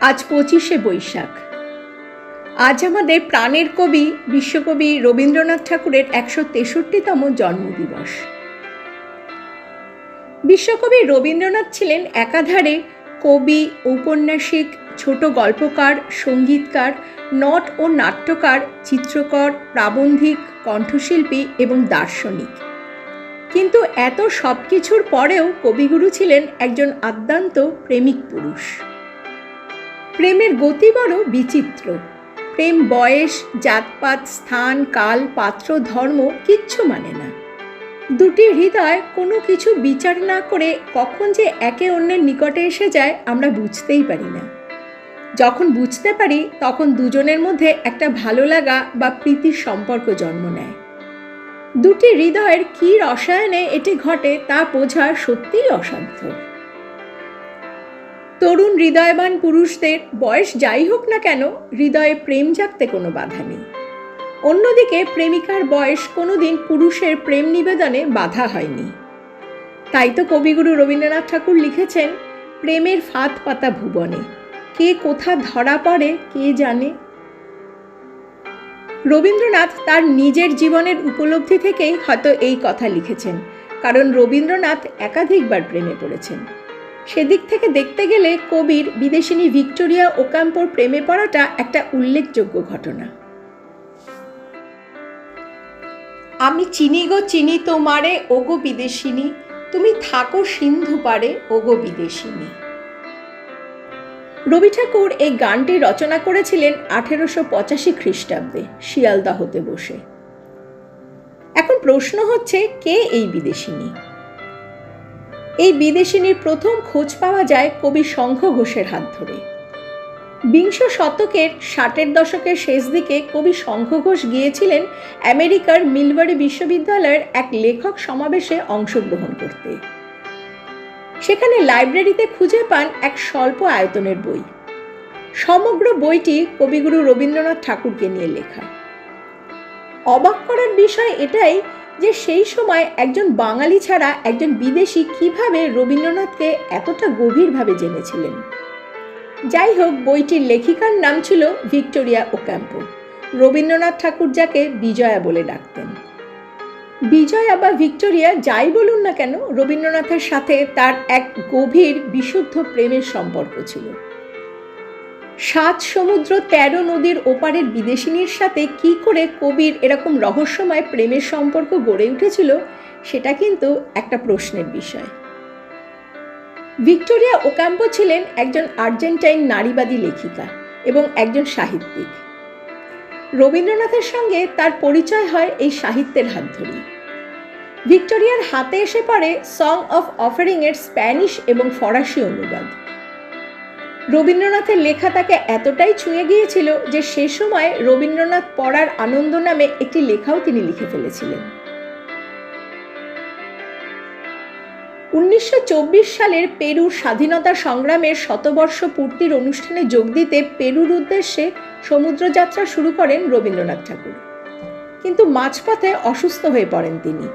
আজ পঁচিশে বৈশাখ। আজ আমাদের প্রাণের কবি, বিশ্বকবি রবীন্দ্রনাথ ঠাকুরের একশো তেষট্টিতম জন্মদিবস। বিশ্বকবি রবীন্দ্রনাথ ছিলেন একাধারে কবি, ঔপন্যাসিক, ছোট গল্পকার, সঙ্গীতকার, নট ও নাট্যকার, চিত্রকর, প্রাবন্ধিক, কণ্ঠশিল্পী এবং দার্শনিক। কিন্তু এত সব কিছুর পরেও কবিগুরু ছিলেন একজন আদ্যান্ত প্রেমিক পুরুষ। প্রেমের গতি বড় বিচিত্র। প্রেম, বয়স, জাতপাত, স্থান, কাল, পাত্র, ধর্ম কিচ্ছু মানে না। দুটি হৃদয় কোনো কিছু বিচার না করে কখন যে একে অন্যের নিকটে এসে যায় আমরা বুঝতেই পারি না। যখন বুঝতে পারি, তখন দুজনের মধ্যে একটা ভালো লাগা বা প্রীতির সম্পর্ক জন্ম নেয়। দুটি হৃদয়ের কী রসায়নে এটি ঘটে তা বোঝা সত্যিই অসাধ্য। তরুণ হৃদয়বান পুরুষদের বয়স যাই হোক না কেন, হৃদয়ে প্রেম জাগতে কোনো বাধা নেই। অন্যদিকে প্রেমিকার বয়স কোনোদিন পুরুষের প্রেম নিবেদনে বাধা হয়নি। তাই তো কবিগুরু রবীন্দ্রনাথ ঠাকুর লিখেছেন, প্রেমের ফাঁদ পাতা ভুবনে, কে কোথা ধরা পড়ে, কে জানে? রবীন্দ্রনাথ তার নিজের জীবনের উপলব্ধি থেকেই হয়তো এই কথা লিখেছেন, কারণ রবীন্দ্রনাথ একাধিকবার প্রেমে পড়েছেন। সেদিক থেকে দেখতে গেলে কবির বিদেশিনী ভিক্টোরিয়া ওকাম্পোর প্রেমে পড়াটা একটা উল্লেখযোগ্য ঘটনা। আমি চিনি গো, চিনি তোমারে, ওগো বিদেশিনী। তুমি থাকো সিন্ধু পারে, ওগো বিদেশিনী। রবি ঠাকুর এই গানটি রচনা করেছিলেন আঠেরোশো পঁচাশি খ্রিস্টাব্দে শিয়ালদাহতে বসে। এখন প্রশ্ন হচ্ছে, কে এই বিদেশিনী? এই বিদেশিনীর প্রথম খোঁজ পাওয়া যায় কবি শঙ্খ ঘোষের হাত ধরে। বিংশ শতকের ষাটের দশকের শেষ দিকে কবি শঙ্খ ঘোষ গিয়েছিলেন আমেরিকার মিলবারি বিশ্ববিদ্যালয়ের এক লেখক সমাবেশে অংশগ্রহণ করতে। সেখানে লাইব্রেরিতে খুঁজে পান এক স্বল্প আয়তনের বই। সমগ্র বইটি কবিগুরু রবীন্দ্রনাথ ঠাকুরকে নিয়ে লেখা। অবাক করার বিষয় এটাই যে সেই সময় একজন বাঙালি ছাড়া একজন বিদেশি কীভাবে রবীন্দ্রনাথকে এতটা গভীরভাবে জেনেছিলেন? যাই হোক, বইটির লেখিকার নাম ছিল ভিক্টোরিয়া ওক্যাম্পো। রবীন্দ্রনাথ ঠাকুর যাকে বিজয়া বলে ডাকতেন। বিজয়া বা ভিক্টোরিয়া যাই বলুন না কেন, রবীন্দ্রনাথের সাথে তার এক গভীর বিশুদ্ধ প্রেমের সম্পর্ক ছিল। সাত সমুদ্র তেরো নদীর ওপারের বিদেশিনীর সাথে কি করে কবির এরকম রহস্যময় প্রেমের সম্পর্ক গড়ে উঠেছিল, সেটা কিন্তু একটা প্রশ্নের বিষয়। ভিক্টোরিয়া ওকাম্পো ছিলেন একজন আর্জেন্টাইন নারীবাদী লেখিকা এবং একজন সাহিত্যিক। রবীন্দ্রনাথের সঙ্গে তার পরিচয় হয় এই সাহিত্যের হাত ধরেই। ভিক্টোরিয়ার হাতে এসে পড়ে সং অফ অফারিংয়ের স্প্যানিশ এবং ফরাসি অনুবাদ। রবীন্দ্রনাথের লেখা তাকে এতটাই ছুঁয়ে গিয়েছিল যে সে সময় রবীন্দ্রনাথ পড়ার আনন্দ নামে একটি লেখাও তিনি লিখে ফেলেছিলেন। উনিশশো চব্বিশ সালের পেরুর স্বাধীনতা সংগ্রামের শতবর্ষ পূর্তির অনুষ্ঠানে যোগ দিতে পেরুর উদ্দেশ্যে সমুদ্রযাত্রা শুরু করেন রবীন্দ্রনাথ ঠাকুর। কিন্তু মাঝপথে অসুস্থ হয়ে পড়েন তিনি।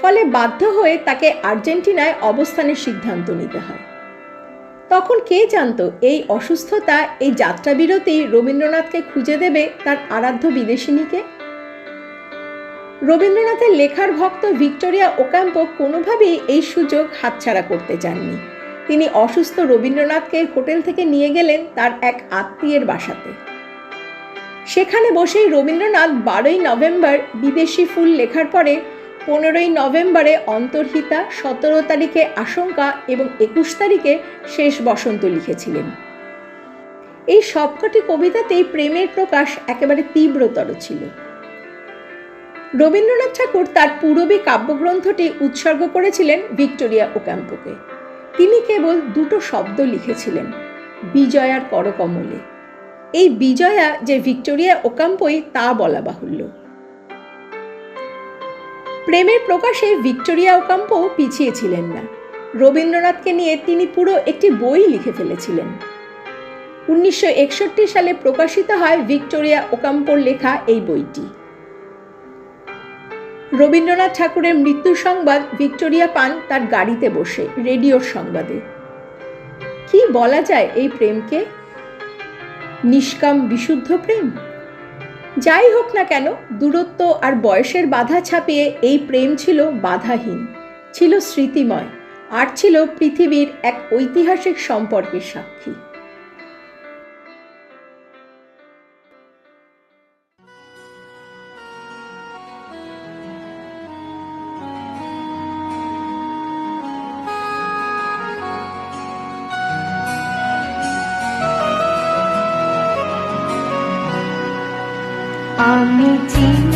ফলে বাধ্য হয়ে তাকে আর্জেন্টিনায় অবস্থানের সিদ্ধান্ত নিতে হয়। তখন কে জানতো এই অসুস্থতা, এই যাত্রা বিরতি রবীন্দ্রনাথকে খুঁজে দেবে তার আরাধ্য বিদেশিনীকে? রবীন্দ্রনাথের লেখার ভক্ত ভিক্টোরিয়া ওকাম্পো কোনোভাবেই এই সুযোগ হাতছাড়া করতে চাননি। তিনি অসুস্থ রবীন্দ্রনাথকে হোটেল থেকে নিয়ে গেলেন তার এক আত্মীয়ের বাসাতে। সেখানে বসেই রবীন্দ্রনাথ বারোই নভেম্বর বিদেশি ফুল লেখার পরে পনেরোই নভেম্বরে অন্তর্হিতা, সতেরো তারিখে আশঙ্কা এবং একুশ তারিখে শেষ বসন্ত লিখেছিলেন। এই সবকটি কবিতাতেই প্রেমের প্রকাশ একেবারে তীব্রতর ছিল। রবীন্দ্রনাথ ঠাকুর তার পূরবী কাব্যগ্রন্থটি উৎসর্গ করেছিলেন ভিক্টোরিয়া ওক্যাম্পোকে তিনি কেবল দুটো শব্দ লিখেছিলেন, বিজয়ার করকমলে। এই বিজয়া যে ভিক্টোরিয়া ওকাম্পই তা বলা বাহুল্য। প্রেমের প্রকাশে ভিক্টোরিয়া ওকাম্পো পিছিয়ে ছিলেন না। রবীন্দ্রনাথকে নিয়ে তিনি পুরো একটি বই লিখে ফেলেছিলেন। উনিশশো একষট্টি সালে প্রকাশিত হয় ভিক্টোরিয়া ওকাম্পোর লেখা এই বইটি। রবীন্দ্রনাথ ঠাকুরের মৃত্যু সংবাদ ভিক্টোরিয়া পান তার গাড়িতে বসে, রেডিওর সংবাদে। কি বলা যায় এই প্রেমকে? নিষ্কাম বিশুদ্ধ প্রেম? যাই হোক না কেন, দূরত্ব আর বয়সের বাধা ছাপিয়ে এই প্রেম ছিল বাধাহীন। ছিল স্মৃতিময়, আর ছিল পৃথিবীর এক ঐতিহাসিক সম্পর্কের সাক্ষী। team.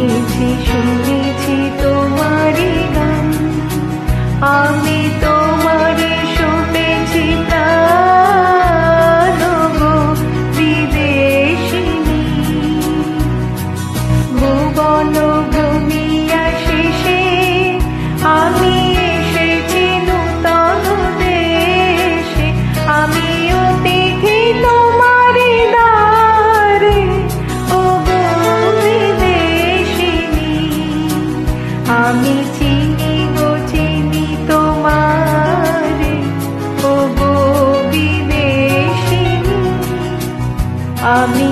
দেখেছি শুনেছি তোমারই গান। আমি তো আমি চিনি তোমার আমি